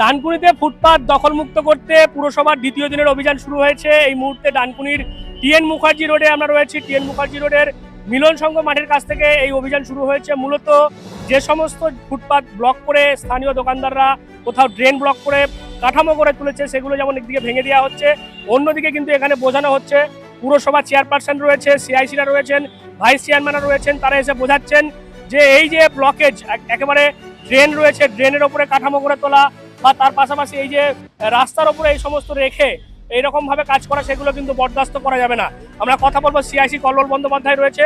ডানকুনিতে ফুটপাত দখলমুক্ত করতে পুরসভার দ্বিতীয় দিনের অভিযান শুরু হয়েছে। এই মুহূর্তে ডানকুনির টিএন মুখার্জি রোডে আমরা রয়েছি। টিএন মুখার্জি রোডের মিলন সংঘ মাঠের কাছ থেকে এই অভিযান শুরু হয়েছে। মূলত যে সমস্ত ফুটপাত ব্লক করে স্থানীয় দোকানদাররা কোথাও ড্রেন ব্লক করে কাঠামো করে তুলেছে, সেগুলো যেমন একদিকে ভেঙে দেওয়া হচ্ছে, অন্যদিকে কিন্তু এখানে বোঝানো হচ্ছে পুরসভা চেয়ারপারসন রয়েছে সিআইসিরা রয়েছেন, ভাইস চেয়ারম্যানরা রয়েছেন, তারা এসে বোঝাচ্ছেন যে এই যে ব্লকেজ একেবারে ড্রেন রয়েছে, ড্রেনের ওপরে কাঠামো করে তোলা বা তার পাশাপাশি এই যে রাস্তার ওপরে এই সমস্ত রেখে এইরকম ভাবে কাজ করা, সেগুলো কিন্তু বরদাস্ত করা যাবে না। আমরা কথা বলব সিআইসি কল্লোল বন্দ্যোপাধ্যায় রয়েছে।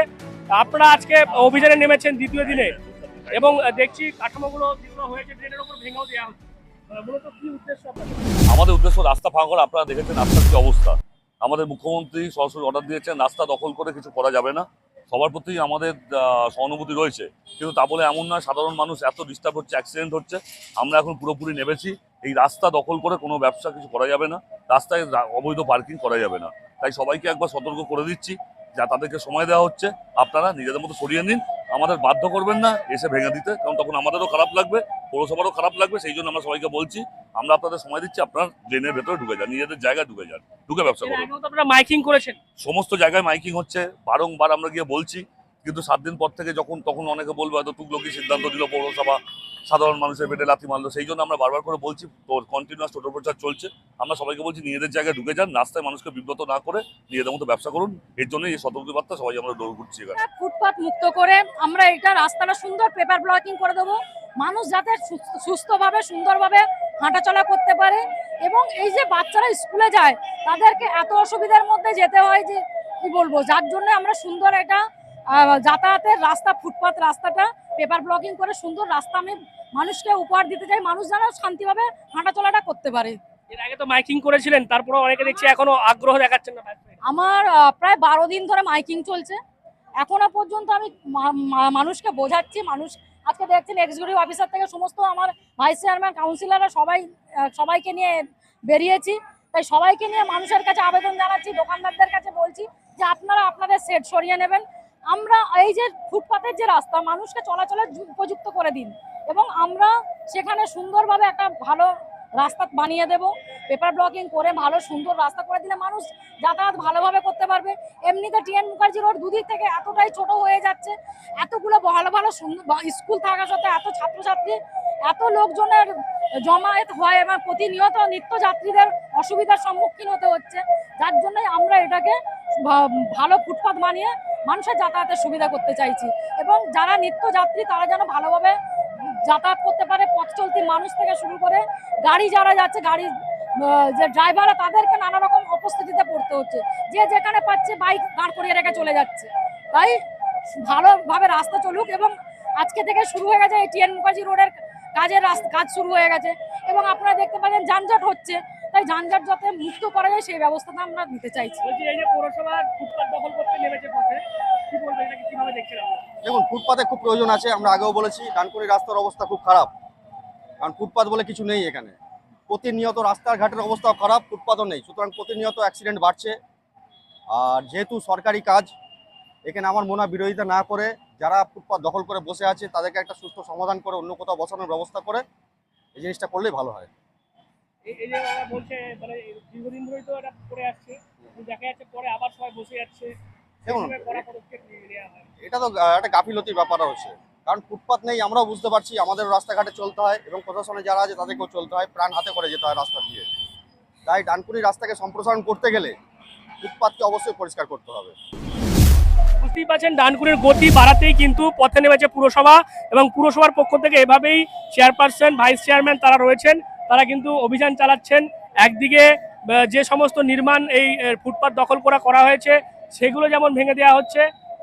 আপনারা আজকে অভিযানে নেমেছেন দ্বিতীয় দিনে এবং দেখছি কাঠামোগুলো হয়েছে ড্রেনের ওপর ভেঙেও দেওয়া হচ্ছে। আমাদের উদ্দেশ্য রাস্তা করা আপনারা দেখেছেন রাস্তার কি অবস্থা। আমাদের মুখ্যমন্ত্রী সরাসরি অর্ডার দিয়েছেন, রাস্তা দখল করে কিছু করা যাবে না। সবার প্রতি আমাদের সহানুভূতি রয়েছে। কিন্তু তা বলে এমন নয়, সাধারণ মানুষ এত ডিস্টার্ব হচ্ছে অ্যাক্সিডেন্ট হচ্ছে। আমরা এখন পুরোপুরি নেমেছি। এই রাস্তা দখল করে কোনো ব্যবসা কিছু করা যাবে না। রাস্তায় অবৈধ পার্কিং করা যাবে না। তাই সবাইকে একবার সতর্ক করে দিচ্ছি, যা তাদেরকে সময় দেওয়া হচ্ছে। আপনারা নিজেদের মতো সরিয়ে নিন। আমাদের বাধ্য করবেন না এসে ভেঙে দিতে, কারণ তখন আমাদেরও খারাপ লাগবে, পৌরসভারও খারাপ লাগবে, সেই জন্য আমরা সবাইকে বলছি আমরা আপনাদের সময় দিচ্ছি আপনার ড্রেনের ভেতরে ঢুকে যান নিজেদের জায়গায় ঢুকে যান ঢুকে ব্যবসা করুন। আপনারা মাইকিং করেছেন। সমস্ত জায়গায় মাইকিং হচ্ছে বারংবার আমরা গিয়ে বলছি কিন্তু সাত দিন পর থেকে যখন তখন অনেকে বলবে হয়তো তুগলো কি সিদ্ধান্ত দিল পৌরসভা সাধারণ মানুষের পেটে লাথি মারলো সেই জন্য আমরা বারবার করে বলছি তোর কন্টিনিউয়াস টোটো প্রচার চলছে আমরা সবাইকে বলছি নিজেদের জায়গায় ঢুকে যান রাস্তায় মানুষকে বিব্রত না করে নিজেদের মতো ব্যবসা করুন এর জন্য এই সতর্কবার্তা সবাই আমরা দৌড় ঘুরছি এখানে ফুটপাত মুক্ত করে আমরা এটা রাস্তাটা সুন্দর পেপার ব্লকিং করে দেবো। মানুষ যাতে সুস্থ- সুস্থভাবে সুন্দরভাবে হাঁটাচলা করতে পারে এবং এই যে বাচ্চারা স্কুলে যায় তাদেরকে এত অসুবিধার মধ্যে যেতে হয় যে কি বলব? যার জন্য আমরা সুন্দর একটা যাতায়াতের রাস্তা ফুটপাথ রাস্তাটা পেপার ব্লকিং করে সুন্দর রাস্তা আমি মানুষকে উপহার দিতে চাই। মানুষ যেন শান্তিভাবে হাঁটাচলাটা করতে পারে। এর আগে তো মাইকিং করেছিলেন তারপরে অনেকে দেখছি এখনও আগ্রহ দেখাচ্ছেন না আমার প্রায় বারো দিন ধরে মাইকিং চলছে। এখনও পর্যন্ত আমি মানুষকে বোঝাচ্ছি মানুষ আজকে দেখছেন এক্সিকিউটিভ অফিসার থেকে সমস্ত আমার ভাইস চেয়ারম্যান কাউন্সিলাররা সবাই সবাইকে নিয়ে বেরিয়েছি। তাই সবাইকে নিয়ে মানুষের কাছে আবেদন জানাচ্ছি, দোকানদারদের কাছে বলছি যে আপনারা আপনাদের সেট সরিয়ে নেবেন। আমরা এই যে ফুটপাথের যে রাস্তা, মানুষকে চলাচলের উপযুক্ত করে দিন। এবং আমরা সেখানে সুন্দরভাবে একটা ভালো রাস্তা বানিয়ে দেব পেপার ব্লকিং করে ভালো সুন্দর রাস্তা করে দিলে মানুষ যাতায়াত ভালোভাবে করতে পারবে। এমনিতে টিএন মুখার্জি রোড দুদিক থেকে এতটাই ছোট হয়ে যাচ্ছে, এতগুলো ভালো ভালো সুন্দর স্কুল থাকা সত্ত্বেও এত ছাত্রছাত্রী, এত লোকজনের জমায়েত হয় এবং প্রতিনিয়ত নিত্যযাত্রীদের অসুবিধার সম্মুখীন হতে হচ্ছে। যার জন্যই আমরা এটাকে ভালো ফুটপাত বানিয়ে মানুষের যাতায়াতের সুবিধা করতে চাইছি। এবং যারা নিত্যযাত্রী, তারা যেন ভালোভাবে যাতায়াত করতে পারে, পথ চলতি মানুষ থেকে শুরু করে গাড়ি যারা যাচ্ছে গাড়ি যে ড্রাইভাররা তাদেরকে নানা রকম অপস্থিতিতে পড়তে হচ্ছে। যে যেখানে পাচ্ছে বাইক দাঁড় করিয়ে রেখে চলে যাচ্ছে। তাই ভালোভাবে রাস্তা চলুক এবং আজকে থেকে শুরু হয়ে গেছে এই টিএন মুখার্জি রোডের কাজের কাজ শুরু হয়ে গেছে। এবং আপনারা দেখতে পাচ্ছেন যানজট হচ্ছে। তাই যানজট যাতে মুক্ত করা যায় সেই ব্যবস্থাটা আমরা নিতে চাইছি। বলছি এই যে পৌরসভা ফুটপাত দখল করতে নেমেছে পথে কি বলবেন এটাকে কীভাবে দেখছেন দেখুন ফুটপাতে খুব প্রয়োজন আছে আমরা আগেও বলেছি ডানকুনি রাস্তার অবস্থা খুব খারাপ। কারণ ফুটপাত বলে কিছু নেই এখানে। প্রতিনিয়ত রাস্তার ঘাটের অবস্থা খারাপ ফুটপাতও নেই। সুতরাং প্রতিনিয়ত অ্যাক্সিডেন্ট বাড়ছে। আর যেহেতু সরকারি কাজ এখানে আমার মনে বিরোধিতা না করে যারা ফুটপাত দখল করে বসে আছে তাদেরকে একটা সুস্থ সমাধান করে অন্য কোথাও বসানোর ব্যবস্থা করে এই জিনিসটা করলেই ভালো হয়। এই যে ওরা বলছে মানে দীর্ঘদিন ধরেই তো এটা করে আসছে দেখা যাচ্ছে পরে আবার সবাই বসে যাচ্ছে। দেখুন এটা তো একটা গাফিলতির ব্যাপার হচ্ছে। কারণ ফুটপাত নেই আমরাও বুঝতে পারছি আমাদের রাস্তাঘাটে চলতে হয় এবং প্রশাসনে যারা আছে তাদেরকেও চলতে হয় প্রাণ হাতে করে যেতে হয় রাস্তা দিয়ে। তাই ডানকুনি রাস্তাকে সম্প্রসারণ করতে গেলে ফুটপাতকে অবশ্যই পরিষ্কার করতে হবে। বুঝতেই পারছেন ডানকুনির গতি বাড়াতেই কিন্তু পথে নেমেছে পুরসভা এবং পুরসভার পক্ষ থেকে এভাবেই চেয়ারপারসন ভাইস চেয়ারম্যান তারা রয়েছেন। তারা কিন্তু অভিযান চালাচ্ছেন। একদিকে যে সমস্ত নির্মাণ এই ফুটপাত দখল করা করা হয়েছে, সেগুলো যেমন ভেঙে দেওয়া হচ্ছে,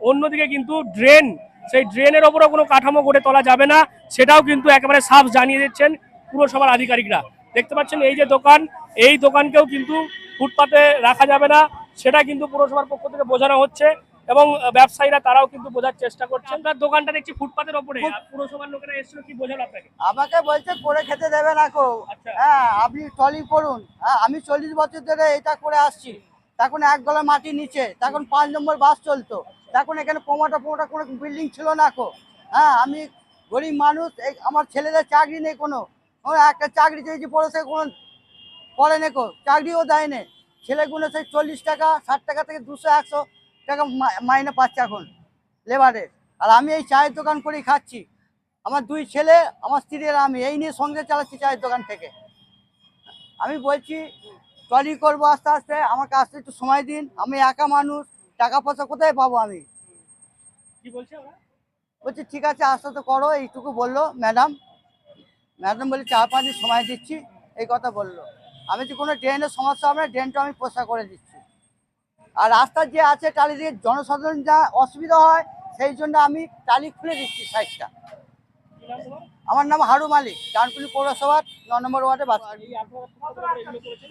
অন্যদিকে কিন্তু ড্রেন, সেই ড্রেনের ওপরও কোনো কাঠামো গড়ে তোলা যাবে না, সেটাও কিন্তু একেবারে সাফ জানিয়ে দিচ্ছেন পুরসভার আধিকারিকরা। দেখতে পাচ্ছেন এই যে দোকান, এই দোকানকেও কিন্তু ফুটপাতে রাখা যাবে না, সেটা কিন্তু পুরসভার পক্ষ থেকে বোঝানো হচ্ছে। এবং ব্যবসায়ীরা তারাও কিন্তু বোঝার চেষ্টা করছে আপনার দোকানটা দেখছি ফুটপাতের ওপরে। পুরসভার লোকেরা এসেছিল কি বোঝালো আপনাকে? আমাকে বলছে করে খেতে দেবে না কো আচ্ছা। হ্যাঁ আপনি ট্রলি করুন। হ্যাঁ আমি চল্লিশ বছর ধরে এটা করে আসছি। তখন এক গলা মাটি নিচে তখন পাঁচ নম্বর বাস চলতো। তখন এখানে পোমাটা পোমাটা কোনো বিল্ডিং ছিল না কো হ্যাঁ আমি গরিব মানুষ আমার ছেলেদের চাকরি নেই কোনো। একটা চাকরি চেয়েছি পরে সে কোনো করে নেকো চাকরিও দেয় নে ছেলেগুলো সেই চল্লিশ টাকা ষাট টাকা থেকে দুশো একশো টাকা মাইনে পাচ্ছে এখন লেবারের। আর আমি এই চায়ের দোকান করেই খাচ্ছি। আমার দুই ছেলে আমার স্ত্রী আর আমি এই নিয়ে সঙ্গে চালাচ্ছি চায়ের দোকান থেকে। আমি বলছি ট্রলি করব আস্তে আস্তে আমাকে আসতে একটু সময় দিন আমি একা মানুষ টাকা পয়সা কোথায় পাবো আমি? কি বলছে ওরা? বলছি ঠিক আছে আস্তে আস্তে করো। এইটুকু বলল ম্যাডাম। ম্যাডাম বলি চার পাঁচ দিন সময় দিচ্ছি। এই কথা বলল। আমি যে কোনো ড্রেনের সমস্যা হবে না ড্রেনটা আমি পোষা করে দিচ্ছি। আর রাস্তার যে আছে টালি দিয়ে জনসাধারণ যা অসুবিধা হয়, সেই জন্য আমি টালি খুলে দিচ্ছি সাইডটা আমার নাম হারু মালিক, ডানকুনি পৌরসভার ন নম্বর ওয়ার্ডে বাস।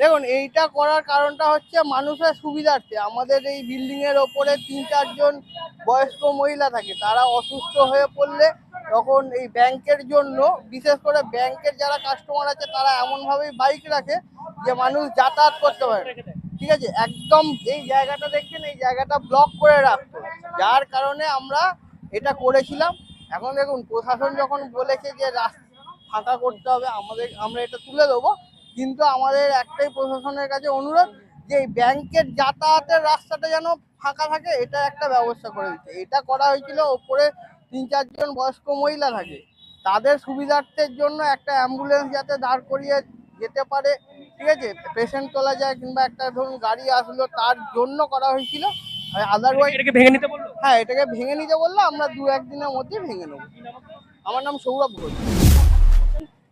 দেখুন, এইটা করার কারণটা হচ্ছে মানুষের সুবিধার্থে আমাদের এই বিল্ডিং এর ওপরে তিন চারজন বয়স্ক মহিলা থাকে, তারা অসুস্থ হয়ে পড়লে তখন এই ব্যাংকের জন্য, বিশেষ করে ব্যাংকের যারা কাস্টমার আছে, তারা এমনভাবেই বাইক রাখে যে মানুষ যাতায়াত করতে পারে। ঠিক আছে? একদম এই জায়গাটা দেখছেন, এই জায়গাটা ব্লক করে রাখতো যার কারণে আমরা এটা করেছিলাম। এখন দেখুন, প্রশাসন যখন বলেছে যে রাস্তা ফাঁকা করতে হবে, আমাদের, আমরা এটা তুলে দেবো। কিন্তু আমাদের একটাই প্রশাসনের কাছে অনুরোধ যে এই ব্যাংকের যাতায়াতের রাস্তাটা যেন ফাঁকা থাকে, এটা একটা ব্যবস্থা করে দিচ্ছে এটা করা হয়েছিল, ওপরে তিন চারজন বয়স্ক মহিলা থাকে। তাদের সুবিধার্থের জন্য একটা অ্যাম্বুলেন্স যাতে দাঁড় করিয়ে যেতে পারে ঠিক আছে? পেশেন্ট তোলা যায় কিংবা একটা ধরুন গাড়ি আসলো তার জন্য করা হয়েছিল। আদারওয়াইজ এটাকে ভেঙে নিতে বলল? হ্যাঁ এটাকে ভেঙে নিতে বললে আমরা দু একদিনের মধ্যে ভেঙে নেব। আমার নাম সৌরভ ঘোষ।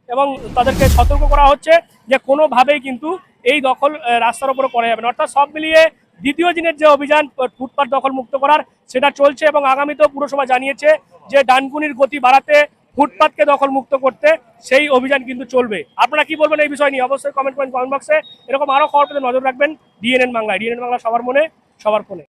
এবং তাদেরকে সতর্ক করা হচ্ছে যে কোনোভাবেই কিন্তু এই দখল রাস্তার উপরে করা যাবে না। অর্থাৎ সব মিলিয়ে দ্বিতীয় দিনের যে অভিযান ফুটপাত দখল মুক্ত করার সেটা চলছে এবং আগামীতেও পুরসভা জানিয়েছে যে ডানকুনির গতি বাড়াতে ফুটপাতকে দখল মুক্ত করতে সেই অভিযান কিন্তু চলবে। আপনারা কি বলবেন এই বিষয় নিয়ে? অবশ্যই কমেন্ট করেন কমেন্ট বক্সে এরকম আরও খবর পেতে নজর রাখবেন। ডিএনএন বাংলায়। ডিএনএন বাংলা সবার মনে, সবার ফোনে।